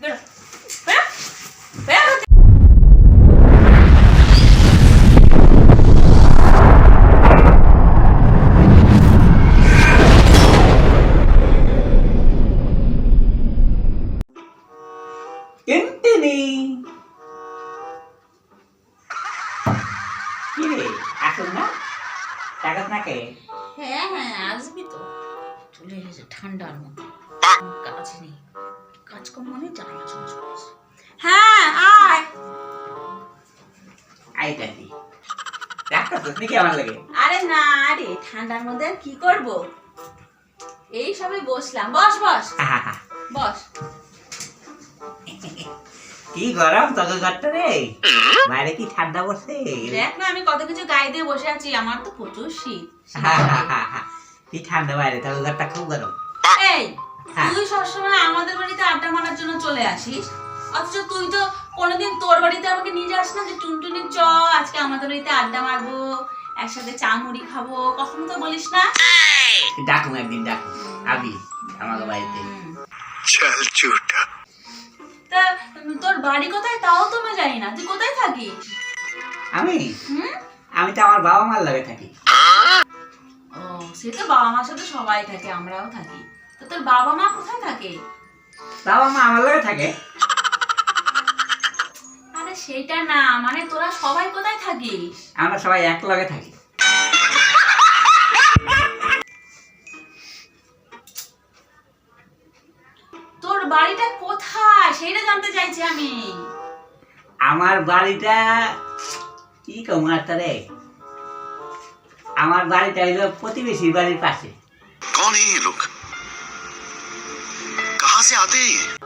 বেরো বেরো বেরো কি রে আসুন না? না কে হ্যাঁ হ্যাঁ আসবি তো। চলে এসেছে ঠান্ডার মধ্যে। কাজ নেই। কাজকর্ম নেই জানা চলে চলে হ্যাঁ আয়। ডাক্তার আমার লাগে? আরে না রে ঠান্ডার মধ্যে কি করব? এই সবে বসলাম। বস বস। বস। কি গরম তোকে ঘরটা রে? বাইরে কি ঠান্ডা বসে দেখ না আমি কত কিছু গায়ে দিয়ে বসে আছি আমার তো প্রচুর শীত। কি ঠান্ডা বাইরে তোকে ঘরটা খুব গরম। এই। হ্যাঁ। তুই সবসময় আমাদের বাড়িতে আড্ডা মারার জন্য চলে আসিস। অথচ তুই তো কোনোদিন তোর বাড়িতে আমাকে নিয়ে যাস না যে টুনটুনি চ আজকে আমাদের বাড়িতে আড্ডা মারবো একসাথে চা মুড়ি খাব কখনো তো বলিস না? ডাকুম একদিন ডাকুম আবি বাড়িতে। চল চুটা। তা তোর বাড়ি কোথায়? তাও তো আমি জানি না। তুই কোথায় থাকিস? আমি? আমি তো আমার বাবা মার লাগে থাকি। ও সে তো বাবা মার সাথে সবাই থাকে আমরাও থাকি। তো তোর বাবা মা কোথায় থাকে? বাবা মা আমার লাগে থাকে। আরে সেটা না মানে তোরা সবাই কোথায় থাকিস? আমরা সবাই এক লগে থাকি। তোর বাড়িটা কোথায়? সেটা জানতে চাইছি আমি। আমার বাড়িটা কি কমার তারে? আমার বাড়িটা হইল প্রতিবেশীর বাড়ির পাশে। কোন লোক? से आते हैं ये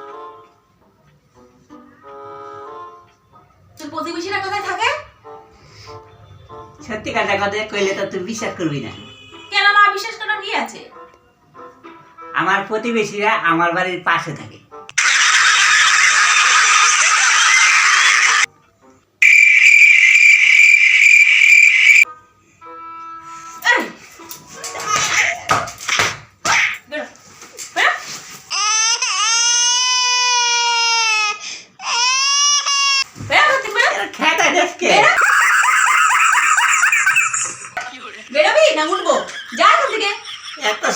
তোর প্রতিবেশীরা কোথায় থাকে সত্যি কথা কথা কইলে তো তুই বিশ্বাস করবি না কেন না বিশ্বাস করার কি আছে আমার প্রতিবেশীরা আমার বাড়ির পাশে থাকে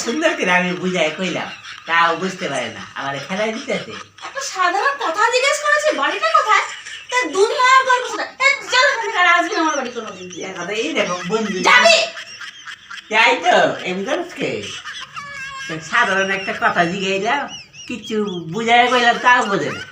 সুন্দর করে আমি বুঝাই কইলাম। তাও বুঝতে পারে না। আমার খেলাই দিতেছে। একটা সাধারণ কথা জিজ্ঞেস করেছি বাড়িটা কোথায়? তা দুনিয়ার গল্প শোনা চল এখান আসবি আমার বাড়ি কথা এই দেখো বন্ধু। যাবি? তাই তো এমনি কে সাধারণ একটা কথা জিগাইলাম কিছু বুঝাই কইলাম তাও বোঝে না।